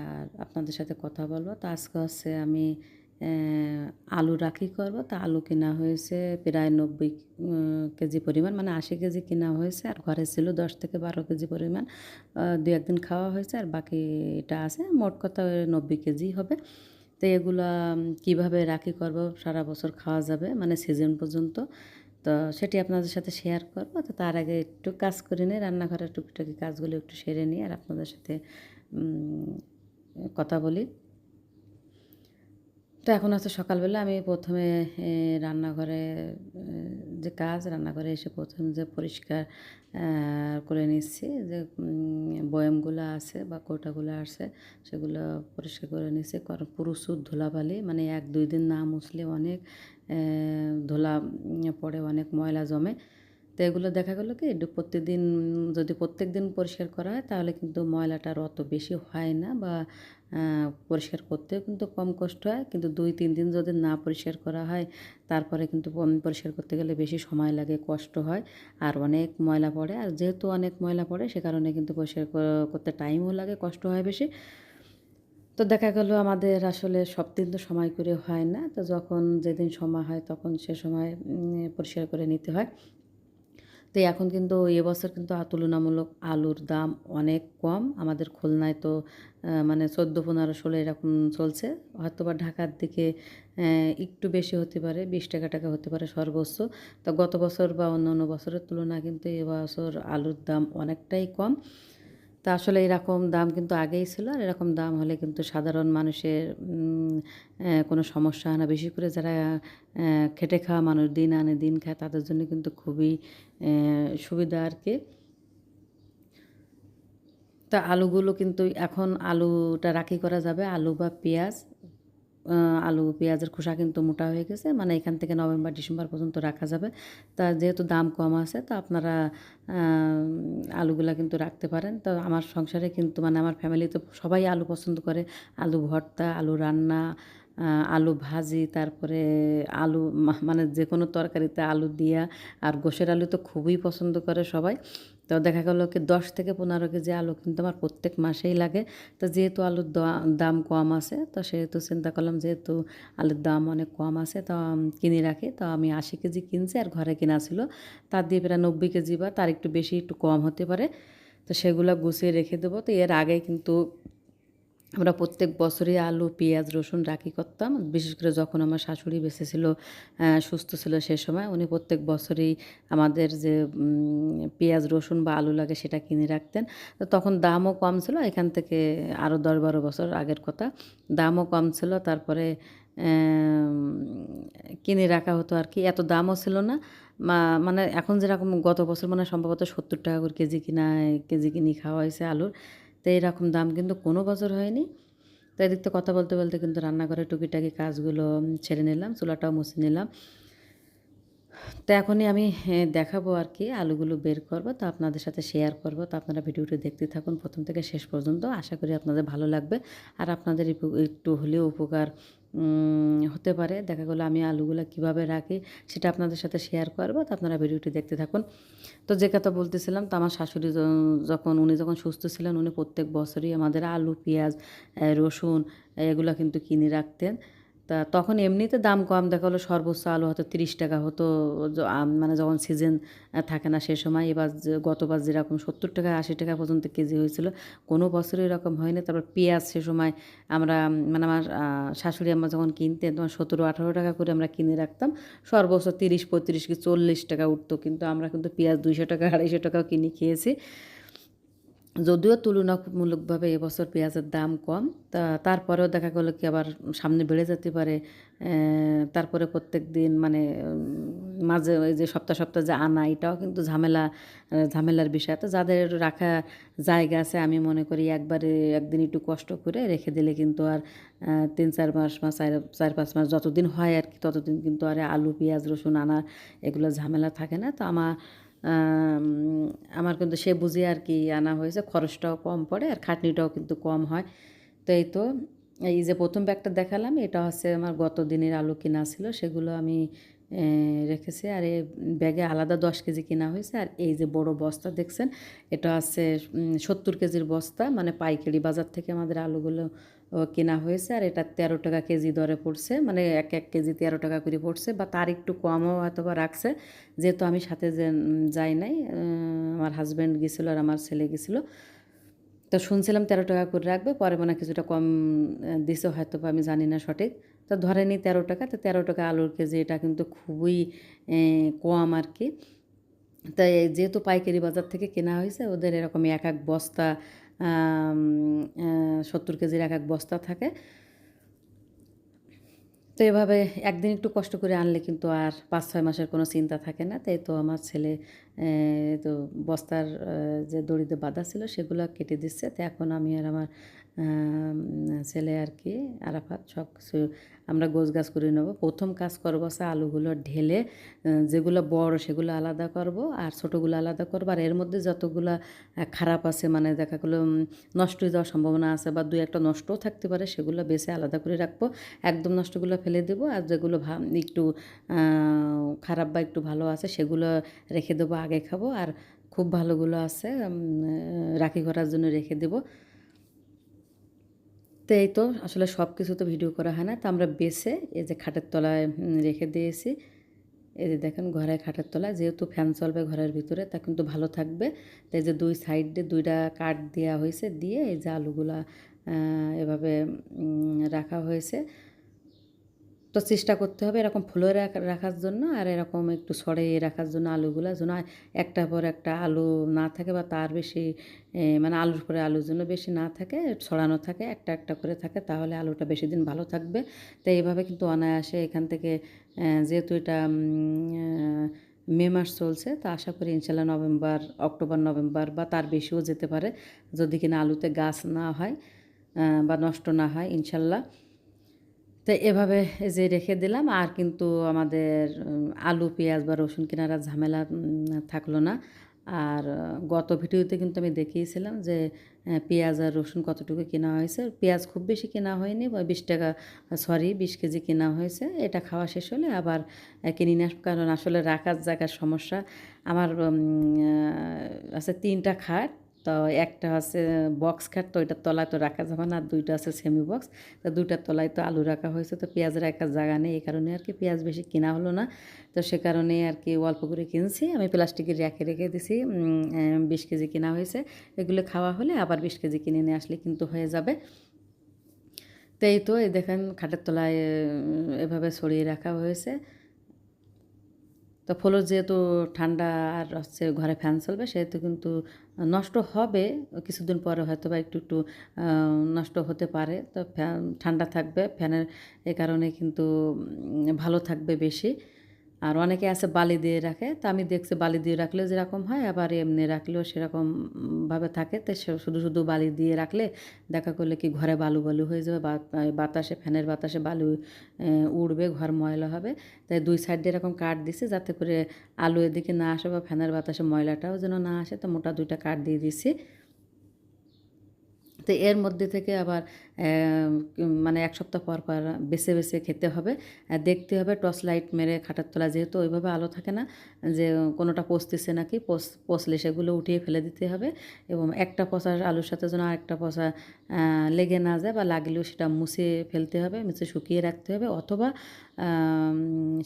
আর আপনাদের সাথে কথা বলব। তো আজকে হচ্ছে আমি আলু রাখি করব। তা আলু কেনা হয়েছে প্রায় নব্বই কেজি পরিমাণ মানে আশি কেজি কেনা হয়েছে। আর ঘরে ছিল দশ থেকে বারো কেজি পরিমাণ। দু একদিন খাওয়া হয়েছে। আর বাকিটা আছে, মোট কথা নব্বই কেজি হবে। তো এগুলা কীভাবে রাখি করব সারা বছর খাওয়া যাবে মানে সিজন পর্যন্ত। তো সেটি আপনাদের সাথে শেয়ার করব। তো তার আগে একটু কাজ করে নিই, রান্নাঘরের টুকিটাকি কাজগুলো একটু সেরে নিই। আর আপনাদের সাথে কথা বলি। তো এখন হচ্ছে সকালবেলা আমি প্রথমে রান্নাঘরে যে কাজ, রান্নাঘরে এসে প্রথম যে পরিষ্কার করে নিচ্ছি যে বয়ামগুলো আছে বা কোটাগুলো আছে সেগুলো পরিষ্কার করে নিচ্ছি। কারণ প্রচুর ধুলাবালি মানে এক দুই দিন না মুছলে অনেক ধুলা পড়ে, অনেক ময়লা জমে। তো এগুলো দেখা গেলো কি, একটু প্রত্যেকদিন যদি প্রত্যেক দিন পরিষ্কার করা হয়, তাহলে কিন্তু ময়লাটা আর অত বেশি হয় না বা পরিষ্কার করতেও কিন্তু কম কষ্ট হয়। কিন্তু দুই, তিন দিন যদি না পরিষ্কার করা হয়, তারপরে কিন্তু পরিষ্কার করতে গেলে বেশি সময় লাগে, কষ্ট হয়। আর অনেক ময়লা পড়ে, আর যেহেতু অনেক ময়লা পড়ে, সে কারণে কিন্তু পরিষ্কার করতে টাইমও লাগে, কষ্ট হয় বেশি। তো দেখা গেল আমাদের আসলে সব দিন তো সময় করে হয় না, তো যখন যেদিন সময় হয়, তখন সে সময় পরিষ্কার করে নিতে হয়। তো এখন কিন্তু এবছর কিন্তু তুলনামূলক আলুর দাম অনেক কম। আমাদের খুলনায় তো মানে চোদ্দ, পনেরো, ষোলো এরকম চলছে। হয়তো বা ঢাকার দিকে একটু বেশি হতে পারে, বিশ টাকা টাকা হতে পারে সর্বোচ্চ। তো গত বছর বা অন্য অন্য বছরের তুলনায় কিন্তু এবছর আলুর দাম অনেকটাই কম। তা আসলে এরকম দাম কিন্তু আগেই ছিল আর এরকম দাম হলে কিন্তু সাধারণ মানুষের কোনো সমস্যা হয় না। বেশি করে যারা খেটে খাওয়া মানুষ, দিন আনে, দিন খায়, তাদের জন্য কিন্তু খুবই সুবিধা আর কি। তা আলুগুলো কিন্তু এখন আলুটা রাখি করা যাবে, আলু বা পেঁয়াজ। আলু, পেঁয়াজের খোসা কিন্তু মোটা হয়ে গেছে। মানে এখান থেকে নভেম্বর, ডিসেম্বর পর্যন্ত রাখা যাবে। তা যেহেতু দাম কম আছে, তো আপনারা আলুগুলা কিন্তু রাখতে পারেন। তো আমার সংসারে কিন্তু মানে আমার ফ্যামিলিতে সবাই আলু পছন্দ করে। আলু ভর্তা, আলু রান্না আলু ভাজি, তারপরে আলু মানে যে কোনো তরকারিতে আলু দিয়া, আর গোসের আলু তো খুবই পছন্দ করে সবাই। তো দেখা গেলো কি দশ থেকে পনেরো কেজি আলু কিন্তু আমার প্রত্যেক মাসেই লাগে। তো যেহেতু আলুর দাম কম আছে, তো সেহেতু চিন্তা করলাম যেহেতু আলুর দাম অনেক কম আছে, তো কিনে রাখি। তো আমি আশি কেজি কিনছি আর ঘরে কেনা ছিল। তার দিয়ে প্রায় নব্বই কেজি বা তার একটু বেশি একটু কম হতে পারে। তো সেগুলো গুছিয়ে রেখে দেবো। তো এর আগে কিন্তু আমরা প্রত্যেক বছরই আলু, পেঁয়াজ, রসুন রাখি করতাম। বিশেষ করে যখন আমার শাশুড়ি বেঁচে ছিল সুস্থ ছিল সে সময়, উনি প্রত্যেক বছরই আমাদের যে পেঁয়াজ, রসুন বা আলু লাগে সেটা কিনে রাখতেন। তো তখন দামও কম ছিল, এখান থেকে আরও দশ বারো বছর আগের কথা। দামও কম ছিল, তারপরে কিনে রাখা হতো আর কি। এত দামও ছিল না। মানে এখন যেরকম গত বছর মানে সম্ভবত সত্তর টাকা করে কেজি কিনা কেজি কিনে খাওয়া হয়েছে আলুর। তো এরকম দাম কিন্তু কোনো বছর হয়নি। তো এদিক থেকে কথা বলতে বলতে কিন্তু রান্নাঘরে টুকিটাকি কাজগুলো ছেড়ে নিলাম, চুলাটাও মুছে নিলাম। তো এখনই আমি দেখাবো আর কি, আলুগুলো বের করব, তো আপনাদের সাথে শেয়ার করব। তো আপনারা ভিডিওটি দেখতে থাকুন, প্রথম থেকে শেষ পর্যন্ত। আশা করি আপনাদের ভালো লাগবে। আর আপনাদের একটু- হলেও উপকার হতে পারে। দেখা গেলো আমি আলুগুলো কীভাবে রাখি সেটা আপনাদের সাথে শেয়ার করব। তো আপনারা ভিডিওটি দেখতে থাকুন। তো যে কথা বলতেছিলাম, তো আমার শাশুড়ি যখন, উনি যখন সুস্থ ছিলেন, উনি প্রত্যেক বছরই আমাদের আলু, পেঁয়াজ রসুন, এগুলো কিন্তু কিনে রাখতেন। তা তখন এমনিতে দাম কম, দেখা হলো সর্বোচ্চ আলু হয়তো তিরিশ টাকা হতো মানে যখন সিজন থাকে না সে সময়, এবার গতবার যেরকম সত্তর টাকা, আশি টাকা পর্যন্ত কেজি হয়েছিল, কোনো বছরই এরকম হয়নি। তারপর পেঁয়াজ সে সময় আমরা মানে আমার শাশুড়ি আমরা যখন কিনতেন তখন সতেরো, আঠারো টাকা করে আমরা কিনে রাখতাম, সর্বোচ্চ তিরিশ, পঁয়ত্রিশ কি চল্লিশ টাকা উঠতো, কিন্তু আমরা কিন্তু পেঁয়াজ দুইশো টাকা, আড়াইশো টাকাও কিনে খেয়েছি। যদিও তুলনামূলকভাবে এবছর পেঁয়াজের দাম কম, তা তারপরেও দেখা গেলো কি আবার সামনে বেড়ে যেতে পারে। তারপরে প্রত্যেক দিন মানে মাঝে ওই যে সপ্তাহ সপ্তাহ যে আনা, এটাও কিন্তু ঝামেলা ঝামেলার বিষয়। তো যাদের রাখা জায়গা আছে, আমি মনে করি একবারে একদিন একটু কষ্ট করে রেখে দিলে কিন্তু আর তিন চার মাস বা চার চার পাঁচ মাস যতদিন হয় আর কি, ততদিন কিন্তু আর আলু, পেঁয়াজ, রসুন আনা, এগুলো ঝামেলা থাকে না। তো আমার আমার কিন্তু সে বুঝে আর কি আনা হয়েছে। খরচটাও কম পড়ে আর খাটনিটাও কিন্তু কম হয়। তো এই তো, এই যে প্রথম ব্যাগটা দেখালাম, এটা হচ্ছে আমার গত দিনের আলু কেনা ছিল, সেগুলো আমি রেখেছি। আর এই ব্যাগে আলাদা দশ কেজি কেনা হয়েছে। আর এই যে বড় বস্তা দেখছেন, এটা আছে সত্তর কেজির বস্তা। মানে পাইকারি বাজার থেকে আমাদের আলুগুলো কেনা হয়েছে, আর এটা তেরো টাকা কেজি দরে পড়ছে মানে এক এক কেজি তেরো টাকা করে পড়ছে, বা তার একটু কমও হয়তো বা রাখছে, যেহেতু আমি সাথে যে যাই নাই আমার হাজব্যান্ড গেছিল আর আমার ছেলে গেছিল। তো শুনছিলাম তেরো টাকা করে রাখবে, পরে মানে কিছুটা কম দিছে হয়তো বা আমি জানি না সঠিক। তো ধরে নিই তেরো টাকা, তো তেরো টাকা আলুর কেজি, এটা কিন্তু খুবই কম আর কি। তাই যেহেতু পাইকারি বাজার থেকে কেনা হয়েছে, ওদের এরকম এক এক বস্তা সত্তর কেজির এক এক বস্তা থাকে। তো এভাবে একদিন একটু কষ্ট করে আনলে কিন্তু আর পাঁচ ছয় মাসের কোনো চিন্তা থাকে না। তাই তো আমার ছেলে তো বস্তার যে দড়িতে বাঁধা ছিল সেগুলো কেটে দিচ্ছে। তো এখন আমি আর আমার ছেলে আর কি আরাফাত সব কিছু আমরা গোছ গাছ করে নেব। প্রথম কাজ করব সে আলুগুলো ঢেলে যেগুলো বড় সেগুলো আলাদা করব আর ছোটোগুলো আলাদা করব। আর এর মধ্যে যতগুলো খারাপ আছে মানে দেখা গেলো নষ্ট হয়ে যাওয়ার সম্ভাবনা আছে বা দুই একটা নষ্টও থাকতে পারে, সেগুলো বেছে আলাদা করে রাখব। একদম নষ্টগুলো ফেলে দেবো আর যেগুলো একটু খারাপ বা একটু ভালো আছে সেগুলো রেখে দেবো, আগে খাব। আর খুব ভালোগুলো আছে রাখি করার জন্য রেখে দেবো। তো এই তো, আসলে সব কিছু তো ভিডিও করা হয় না। তো আমরা বেসে এই যে খাটের তলায় রেখে দিয়েছি। এই যে দেখেন ঘরে খাটের তলায়, যেহেতু ফ্যান চলবে ঘরের ভিতরে, তা কিন্তু ভালো থাকবে। এই যে দুই সাইডে দুইটা কাঠ দেওয়া হয়েছে, দিয়ে এই যে আলুগুলা এভাবে রাখা হয়েছে। তো চেষ্টা করতে হবে এরকম ফুলে রাখার জন্য আর এরকম একটু সরে রাখার জন্য আলুগুলো যেন একটা পর একটা আলু না থাকে বা তার বেশি মানে আলুর পরে আলুর জন্য বেশি না থাকে, ছড়ানো থাকে, একটা একটা করে থাকে তাহলে আলুটা বেশি দিন ভালো থাকবে। তো এইভাবে কিন্তু অনায়াসে এখান থেকে যেহেতু এটা মে মাস চলছে, তা আশা করি ইনশাল্লাহ নভেম্বর, অক্টোবর, নভেম্বর বা তার বেশিও যেতে পারে। যদি কিনা আলুতে গাছ না হয় বা নষ্ট না হয় ইনশাল্লাহ। তো এভাবে যে রেখে দিলাম। আর কিন্তু আমাদের আলু, পেঁয়াজ বা রসুন কেনার ঝামেলা থাকল না। আর গত ভিডিওতে কিন্তু আমি দেখিয়েছিলাম যে পেঁয়াজ আর রসুন কতটুকু কেনা হয়েছে। পেঁয়াজ খুব বেশি কেনা হয়নি বিশ টাকা, সরি, বিশ কেজি কেনা হয়েছে। এটা খাওয়া শেষ হলে আবার কিনে নিয়ে কারণ আসলে রাখার জায়গার সমস্যা। আমার আছে তিনটা খাট। তো একটা আছে বক্স খাট, তো ওইটার তলায় তো রাখা যাবে না, আর দুইটা আছে সেমি বক্স তো দুইটার তলায় তো আলু রাখা হয়েছে, তো পেঁয়াজ রাখার জায়গা নেই, এই কারণে আর কি পেঁয়াজ বেশি কেনা হলো না, তো সে কারণে আর কি অল্প করে কিনছি, আমি প্লাস্টিকের রেখে রেখে দিছি বিশ কেজি কেনা হয়েছে, এগুলো খাওয়া হলে আবার বিশ কেজি কিনে নিয়ে আসলে কিন্তু হয়ে যাবে। তো এই তো, এই দেখেন খাটের তলায় এভাবে ছড়িয়ে রাখা হয়েছে তো ফ্লোর যেহেতু ঠান্ডা আর হচ্ছে ঘরে ফ্যান চলবে, সেহেতু কিন্তু নষ্ট হবে। কিছুদিন পরে হয়তো বা একটু একটু নষ্ট হতে পারে। তো ফ্যান, ঠান্ডা থাকবে, ফ্যানের এ কারণে কিন্তু ভালো থাকবে বেশি। আর অনেকে আছে বালি দিয়ে রাখে। তা আমি দেখছি বালি দিয়ে রাখলেও যেরকম হয়, আবার এমনি রাখলেও সেরকমভাবে থাকে। তো শুধু শুধু বালি দিয়ে রাখলে দেখা করলে কি ঘরে বালু বালু হয়ে যাবে বাতাসে, ফ্যানের বাতাসে বালু উড়বে, ঘর ময়লা হবে। তাই দুই সাইড এরকম কাঠ দিছে যাতে করে আলু এদিকে না আসে বা ফ্যানের বাতাসে ময়লাটাও যেন না আসে। তো মোটা দুইটা কাঠ দিয়ে দিছি। তো এর মধ্যে থেকে আবার মানে এক সপ্তাহ পর পর বেছে বেছে খেতে হবে। দেখতে হবে, টর্চ লাইট মেরে খাটার তোলা যেহেতু ওইভাবে আলো থাকে না, যে কোনোটা পচতেছে নাকি পচলে সেগুলো উঠিয়ে ফেলে দিতে হবে এবং একটা পচা আলুর সাথে যেন আরেকটা পচা লেগে না যায় বা লাগলেও সেটা মুছে ফেলতে হবে, মুছে শুকিয়ে রাখতে হবে অথবা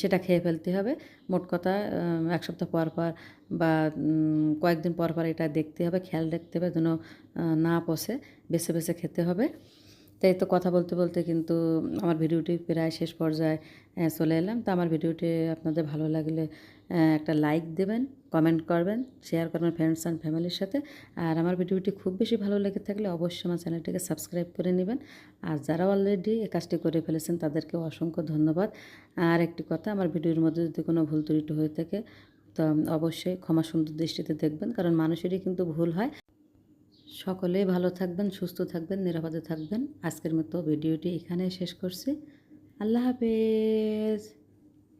সেটা খেয়ে ফেলতে হবে। মোট কথা এক সপ্তাহ পর পর বা কয়েকদিন পর পর এটা দেখতে হবে, খেয়াল রাখতে হবে যেন না পচে, বেছে বেছে খেতে হবে। তাই তো কথা বলতে বলতে কিন্তু আমার ভিডিওটি প্রায় শেষ পর্যায়ে চলে এলাম। তো আমার ভিডিওটি আপনাদের ভালো লাগলে একটা লাইক দেবেন, কমেন্ট করবেন, শেয়ার করবেন ফ্রেন্ডস অ্যান্ড ফ্যামিলির সাথে। আর আমার ভিডিওটি খুব বেশি ভালো লেগে থাকলে অবশ্যই আমার চ্যানেলটিকে সাবস্ক্রাইব করে নেবেন। আর যারা অলরেডি এই কাজটি করে ফেলেছেন তাদেরকে অসংখ্য ধন্যবাদ। আর একটি কথা, আমার ভিডিওর মধ্যে যদি কোনো ভুল ত্রুটি হয়ে থাকে অবশ্যই ক্ষমা সুন্দর দৃষ্টিতে দেখবেন, কারণ মানুষেরই কিন্তু ভুল হয়। সকলেই ভালো থাকবেন, সুস্থ থাকবেন, নিরাপদে থাকবেন। আজকের মতো ভিডিওটি এখানে শেষ করছি। আল্লাহ হাফেজ।